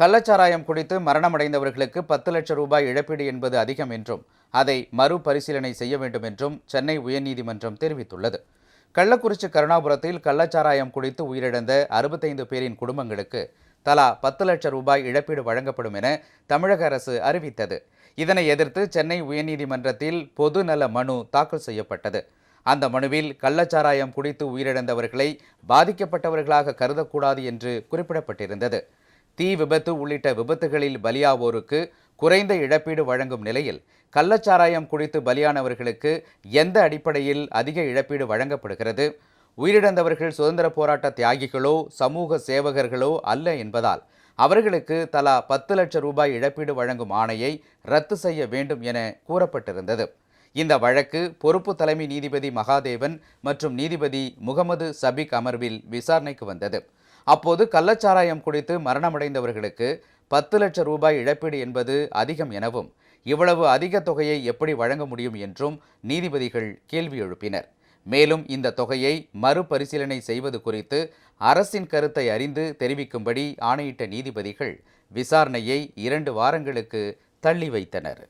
கள்ளச்சாராயம் குடித்து மரணமடைந்தவர்களுக்கு பத்து லட்சம் ரூபாய் இழப்பீடு என்பது அதிகம் என்றும் அதை மறுபரிசீலனை செய்ய வேண்டும் என்றும் சென்னை உயர்நீதிமன்றம் தெரிவித்துள்ளது. கள்ளக்குறிச்சி கருணாபுரத்தில் கள்ளச்சாராயம் குடித்து உயிரிழந்த அறுபத்தைந்து பேரின் குடும்பங்களுக்கு தலா பத்து லட்சம் ரூபாய் இழப்பீடு வழங்கப்படும் என தமிழக அரசு அறிவித்தது. இதனை எதிர்த்து சென்னை உயர்நீதிமன்றத்தில் பொதுநல மனு தாக்கல் செய்யப்பட்டது. அந்த மனுவில் கள்ளச்சாராயம் குடித்து உயிரிழந்தவர்களை பாதிக்கப்பட்டவர்களாக கருதக்கூடாது என்று குறிப்பிடப்பட்டிருந்தது. தீ விபத்து உள்ளிட்ட விபத்துகளில் பலியாவோருக்கு குறைந்த இழப்பீடு வழங்கும் நிலையில் கள்ளச்சாராயம் குடித்து பலியானவர்களுக்கு எந்த அடிப்படையில் அதிக இழப்பீடு வழங்கப்படுகிறது? உயிரிழந்தவர்கள் சுதந்திர போராட்ட தியாகிகளோ சமூக சேவகர்களோ அல்ல என்பதால் அவர்களுக்கு தலா பத்து லட்சம் ரூபாய் இழப்பீடு வழங்கும் ஆணையை ரத்து செய்ய வேண்டும் என கூறப்பட்டிருந்தது. இந்த வழக்கு பொறுப்பு தலைமை நீதிபதி மகாதேவன் மற்றும் நீதிபதி முகமது சபிக் அமர்வில் விசாரணைக்கு வந்தது. அப்போது கள்ளச்சாராயம் குடித்து மரணமடைந்தவர்களுக்கு பத்து லட்சம் ரூபாய் இழப்பீடு என்பது அதிகம் எனவும் இவ்வளவு அதிக தொகையை எப்படி வழங்க முடியும் என்றும் நீதிபதிகள் கேள்வி எழுப்பினர். மேலும் இந்த தொகையை மறுபரிசீலனை செய்வது குறித்து அரசின் கருத்தை அறிந்து தெரிவிக்கும்படி ஆணையிட்ட நீதிபதிகள் விசாரணையை இரண்டு வாரங்களுக்கு தள்ளி வைத்தனர்.